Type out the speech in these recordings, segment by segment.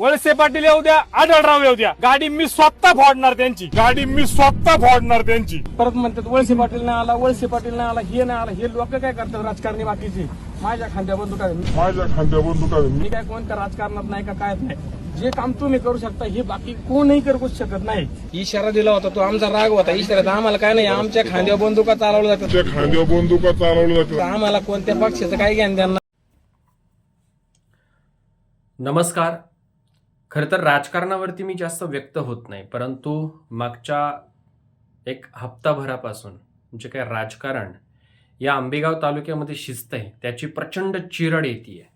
वळसे पाटील येऊ द्या आढळराव येऊ द्या. गाडी मी स्वतः फोडणार त्यांची. गाडी मी स्वतः फोडणार त्यांची. परत म्हणतात वळसे पाटील नाही आला वळसे पाटील नाही आला हे नाही आला. हे लोक काय करतात राजकारणी बाकीचे? माझ्या खांद्या बंदुका आहे. माझ्या खांद्यावर दुकान मी काय कोणत्या राजकारणात नाही का काय नाही? जे काम तुम्ही करू शकता हे बाकी कोणही करू शकत नाही. इशारा दिला होता तो आमचा राग होता. इशारा तर आम्हाला काय नाही आमच्या खांद्यावर बंदुका चालवल्या जातात. खांद्यावर बंदुका चालवल्या तर जातात आम्हाला कोणत्या पक्षाचं काय ज्ञान त्यांना नमस्कार. खरं तर राजकारणावरती मी जास्त व्यक्त होत नाही परंतु मागच्या एक हप्ताभरापासून जे काय राजकारण या आंबेगाव तालुक्यामध्ये शिस्त आहे त्याची प्रचंड चिरड येते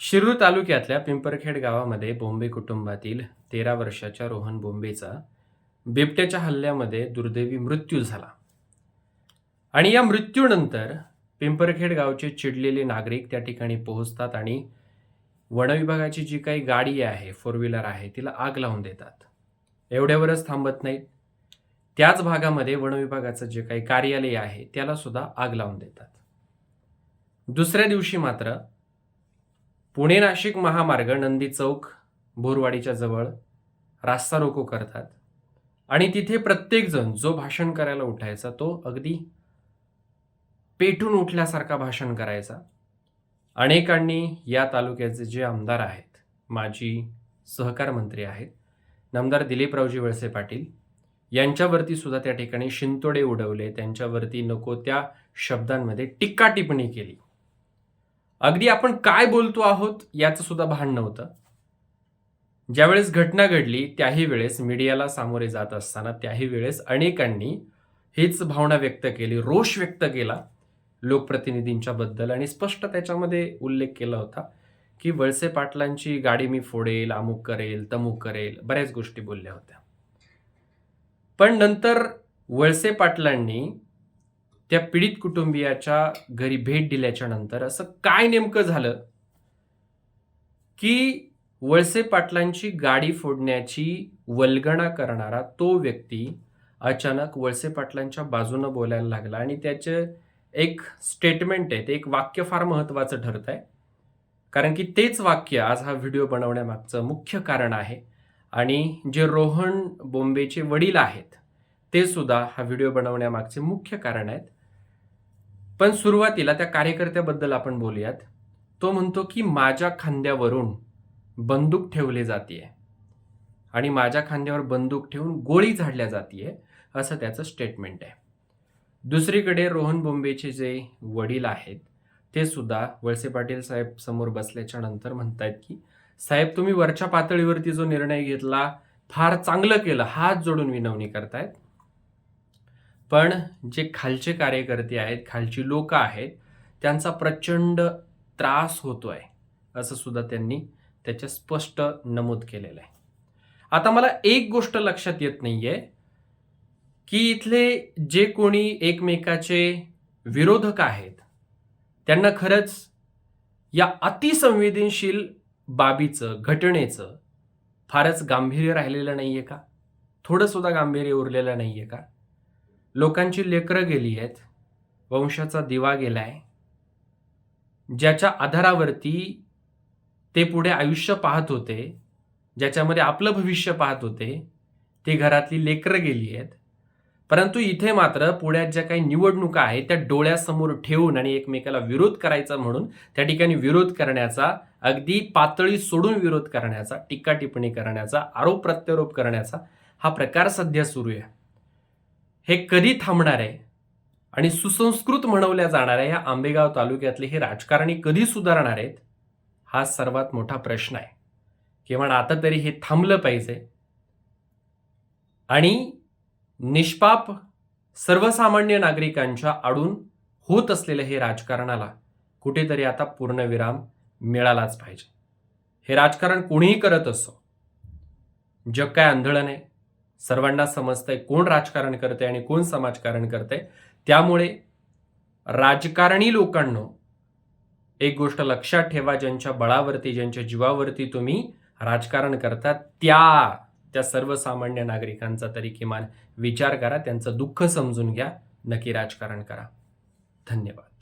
शिरूर तालुक्यातल्या पिंपरखेड गावामध्ये बोंबे कुटुंबातील तेरा वर्षाच्या रोहन बोंबेचा बिबट्याच्या हल्ल्यामध्ये दुर्दैवी मृत्यू झाला. आणि या मृत्यूनंतर पिंपरखेड गावचे चिडलेले नागरिक त्या ठिकाणी पोहोचतात आणि वनविभागाची जी काही गाडी आहे फोर व्हीलर आहे तिला आग लावून देतात. एवढ्यावरच थांबत नाहीत. त्याच भागामध्ये वनविभागाचं जे काही कार्यालय आहे त्याला सुद्धा आग लावून देतात. दुसऱ्या दिवशी मात्र पुणे नाशिक महामार्ग नंदी चौक बोरवाडीच्या जवळ रास्ता रोको करतात. आणि तिथे प्रत्येकजण जो भाषण करायला उठायचा तो अगदी पेटून उठल्यासारखा भाषण करायचा. अनेकांनी या तालुक्याचे जे आमदार आहेत माजी सहकार मंत्री आहेत नामदार दिलीपरावजी वळसे पाटील यांच्यावरती सुद्धा त्या ठिकाणी शिंतोडे उडवले. त्यांच्यावरती नको त्या शब्दांमध्ये टीका टिप्पणी केली. अगदी आपण काय बोलतो आहोत याचं सुद्धा भान नव्हतं. ज्यावेळेस घटना घडली त्याही वेळेस मीडियाला सामोरे जात असताना त्याही वेळेस अनेकांनी हीच भावना व्यक्त केली रोष व्यक्त केला. लोकप्रतिनिधींच्या बद्दल आणि स्पष्ट त्याच्यामध्ये उल्लेख केला होता की वळसे पाटलांची गाडी मी फोडेल अमुक करेल तमुक करेल बऱ्याच गोष्टी बोलल्या होत्या. पण नंतर वळसे पाटलांनी त्या पीडित कुटुंबियाच्या घरी भेट दिल्याच्या नंतर असं काय नेमकं झालं की वळसे पाटलांची गाडी फोडण्याची वल्गणा करणारा तो व्यक्ती अचानक वळसे पाटलांच्या बाजूनं बोलायला लागला आणि त्याचे एक स्टेटमेंट आहे ते एक वाक्य फार महत्त्वाचं ठरत आहे. कारण की तेच वाक्य आज हा व्हिडिओ बनवण्यामागचं मुख्य कारण आहे. आणि जे रोहन बोंबेचे वडील आहेत ते सुद्धा हा व्हिडिओ बनवण्यामागचे मुख्य कारण आहेत. पण सुरुवातीला त्या कार्यकर्त्याबद्दल आपण बोलूयात. तो म्हणतो की माझ्या खांद्यावरून बंदूक ठेवले जाते आणि माझ्या खांद्यावर बंदूक ठेवून गोळी झाडल्या जाते असं त्याचं स्टेटमेंट आहे. दुसरीकडे रोहन बोंबेचे जे वडील आहेत ते सुद्धा वळसे पाटील साहेब समोर बसल्याच्या नंतर म्हणतायत की साहेब तुम्ही वरच्या पातळीवरती जो निर्णय घेतला फार चांगलं केलं. हात जोडून विनवणी करतायत. पण जे खालचे कार्यकर्ते आहेत खालची लोक आहेत त्यांचा प्रचंड त्रास होतोय असं सुद्धा त्यांनी त्याच्या स्पष्ट नमूद केलेलं आहे. आता मला एक गोष्ट लक्षात येत नाहीये. की इथले जे कोणी एकमेकाचे विरोधक आहेत त्यांना खरंच या अतिसंवेदनशील बाबीचं घटनेचं फारच गांभीर्य राहिलेलं नाही आहे का? थोडंसुद्धा गांभीर्य उरलेलं नाही आहे का? लोकांची लेकरं गेली आहेत वंशाचा दिवा गेलाय ज्याच्या आधारावरती ते पुढे आयुष्य पाहत होते ज्याच्यामध्ये आपलं भविष्य पाहत होते ते घरातली लेकरं गेली आहेत परंतु इथे मात्र पुण्यात ज्या काही निवडणुका आहेत त्या डोळ्यासमोर ठेवून आणि एकमेकाला विरोध करायचा म्हणून त्या ठिकाणी विरोध करण्याचा अगदी पातळी सोडून विरोध करण्याचा टीका टिप्पणी करण्याचा आरोप प्रत्यारोप करण्याचा हा प्रकार सध्या सुरू आहे. हे कधी थांबणार आहे? आणि सुसंस्कृत म्हणवल्या जाणाऱ्या या आंबेगाव तालुक्यातले हे राजकारणी कधी सुधारणार आहेत? हा सर्वात मोठा प्रश्न आहे. किंवा आता तरी हे थांबलं पाहिजे. आणि निष्पाप सर्वसामान्य नागरिकांच्या आडून होत असलेलं हे राजकारणाला कुठेतरी आता पूर्णविराम मिळालाच पाहिजे. हे राजकारण कोणीही करत असो जग काय आंधळं नाही. सर्वांना समजतंय कोण राजकारण करते आणि कोण समाजकारण करते त्यामुळे राजकारणी लोकांनो एक गोष्ट लक्षात ठेवा ज्यांच्या बळावरती ज्यांच्या जीवावरती तुम्ही राजकारण करता त्या त्या सर्वसामान्य नागरिकांचा तरी किमान विचार करा त्यांचं दुःख समजून घ्या नक्की राजकारण करा. धन्यवाद.